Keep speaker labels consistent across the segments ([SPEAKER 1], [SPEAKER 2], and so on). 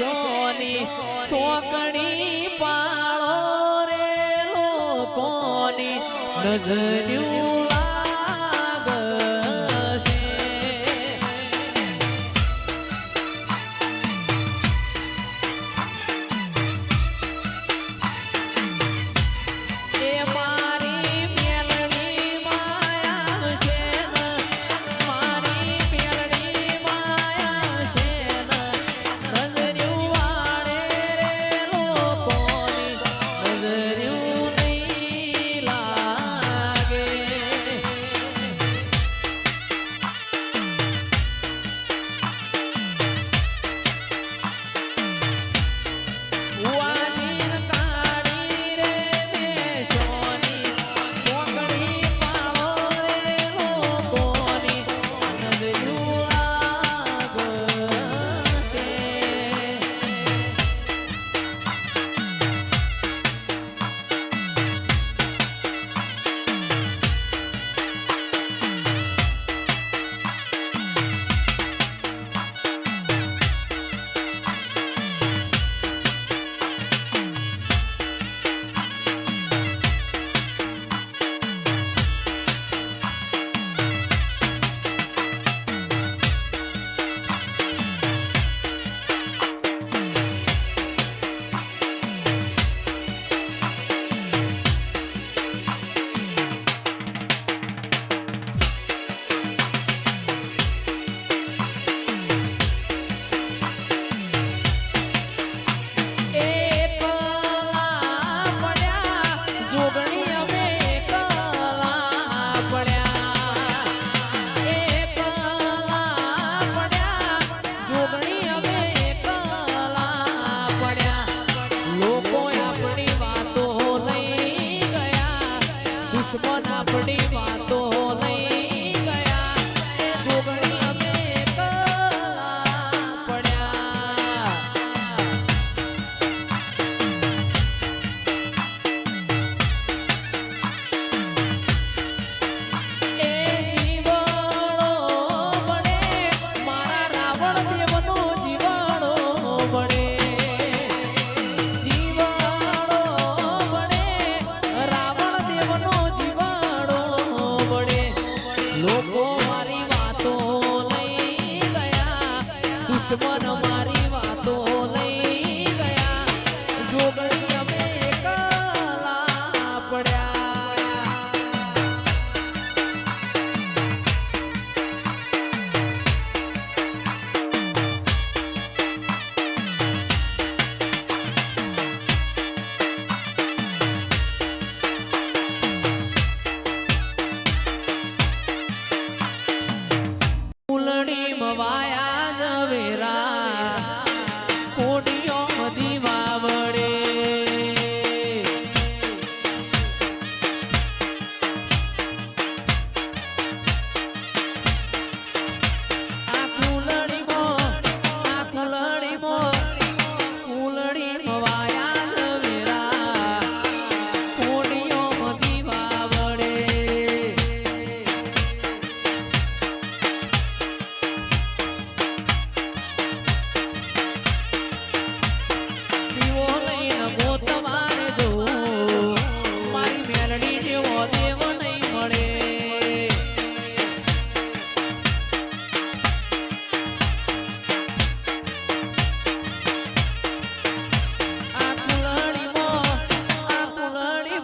[SPEAKER 1] સોની ચોકડી પાળો રે લોકોની નજર્યું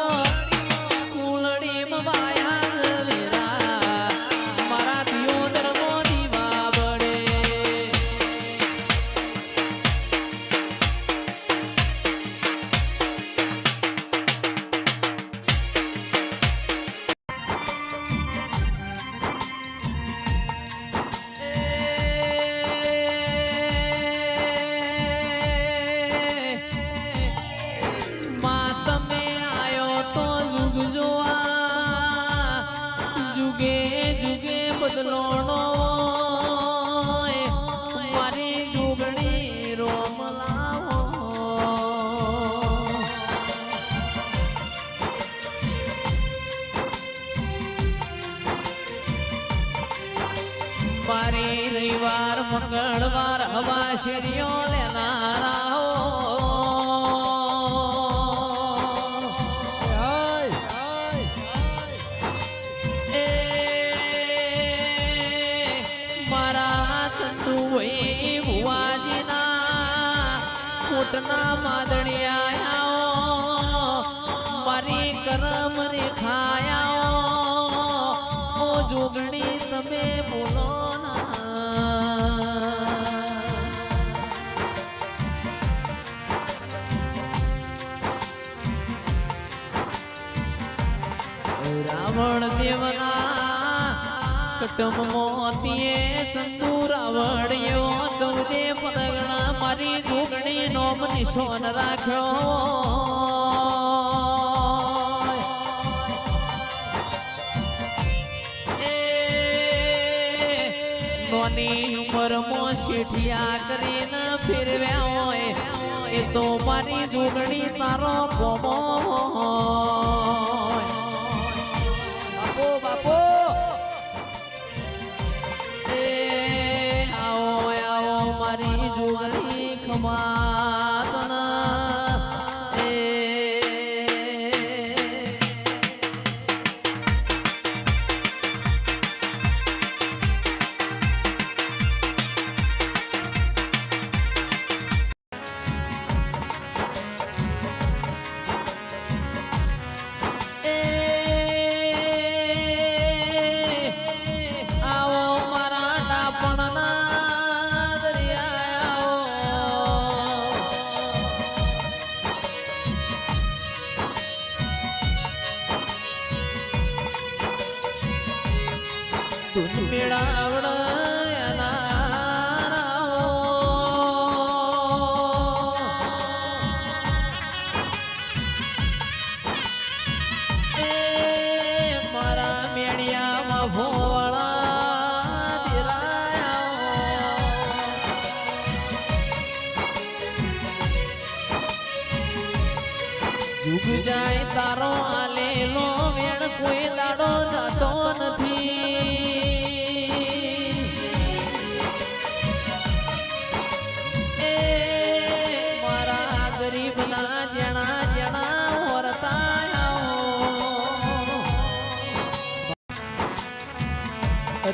[SPEAKER 1] Oh. મારી રવિવાર મંગળવાર હવા શેરીઓ લેનારા કોટના માદણિયાઓ મારી કરમ રેખાયાઓ ઓ જોગણી તમે બોલો. કટમ મોતીએ ચંદુ રાવણ્યો ચૌદે પદગણા મારી જોગણી નોમ નિશોન રાખ્યો નોની ઉંમરમાં શેઠિયા કરીને ફેરવ્યા હોય એ તો મારી
[SPEAKER 2] બાપુ બાપુ.
[SPEAKER 1] મારી જોગણી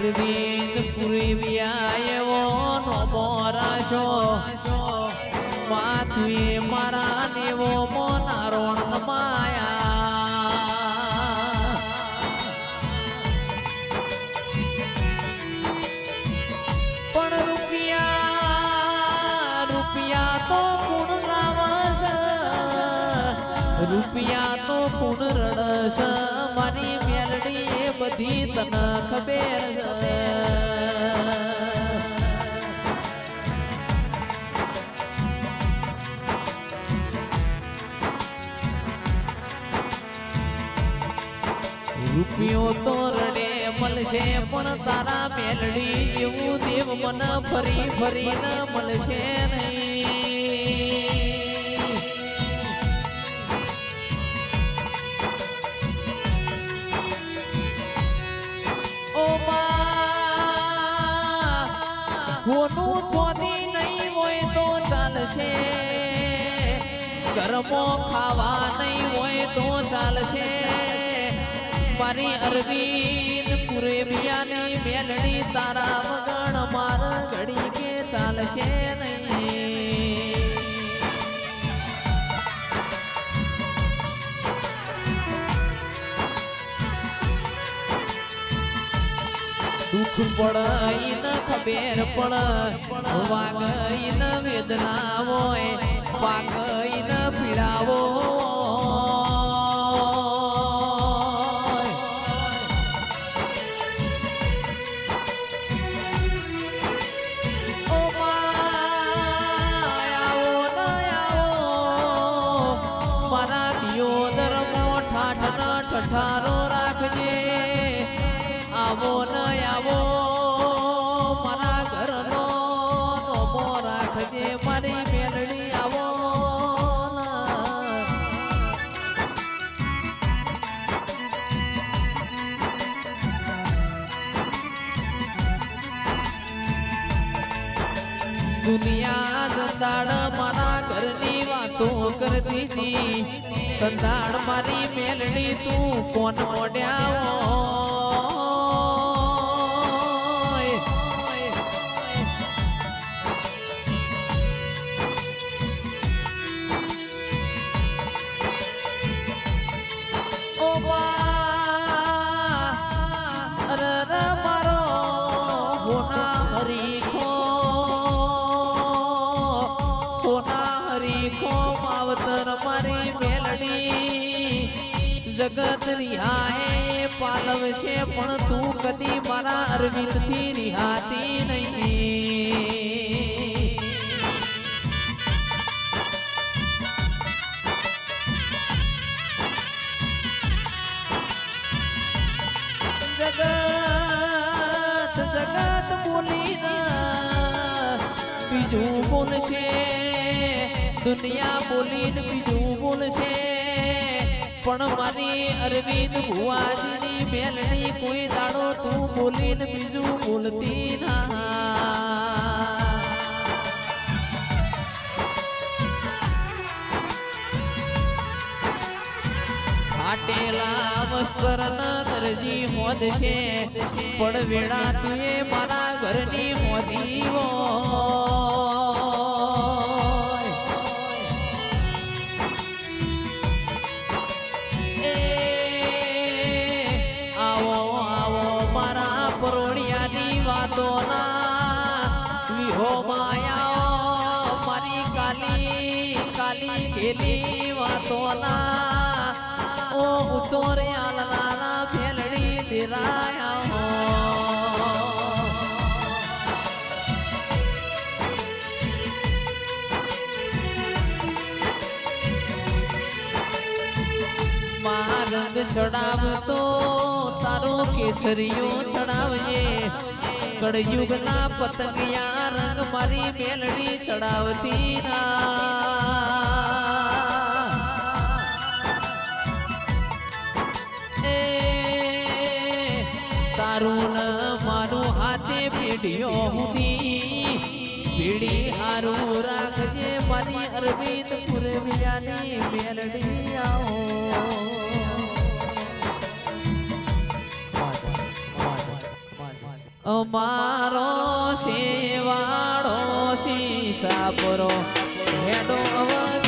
[SPEAKER 1] અરવિંદ પુરવિયાએવો નો મોરાશો. માતુએ મારા નેવો મોનારોણ માયા બધી તને ખબર રૂપિયો તો રડે મળશે પણ તારા મેલડી એવું દેવ મને ફરી ફરીને મળશે નહીં કોનું છોતી નહીં હોય તો ચાલશે. ગરમો ખાવા નહીં હોય તો ચાલશે. મારી અરવિંદ પુરેમિયાની મેલડી તારા વગણ માર ઘડી કે ચાલશે નહીં. દુઃખ પડ ન ખબેર પડ વાગઈ ન વેદના હોય વાગઈ ન પીડાવો ઠઠારો દુનિયા જંદાળ મારા વાતો કરતી હતી. મેલડી તું કોણ મોડ્યા જગત રિહાએ પાલવશે પણ તું કદી મારા અરવિંદથી રિહાતી નહીં. જગત જગત બોલી બીજું બોલશે, દુનિયા બોલીને બીજું બોલશે. પણ મારી અરવિંદ ભુવાજીની મેલની કોઈ દાડો તું બોલીને બીજું બોલતી ના. ફાટેલા વસ્ત્ર દરજી હોદ છે પણ વેળા તુએ મારા ઘરની હોદી ના ઓ ઉતોરે આલવાના ફેલડી દિરાયા મારંગ ચડાવતો તારો કેસરીઓ ચડાવજે કળયુગના પતંગિયા રંગ મારી મેલડી ચડાવતી ના. ન, મારું હાથે પેઢીઓ હુંદી પીડી હારું રાખજે મારી અરવિંદ પુરવિયાની મેલડી આવો અમારો શેવાળો શીશાપરો, હેડો અવઘેર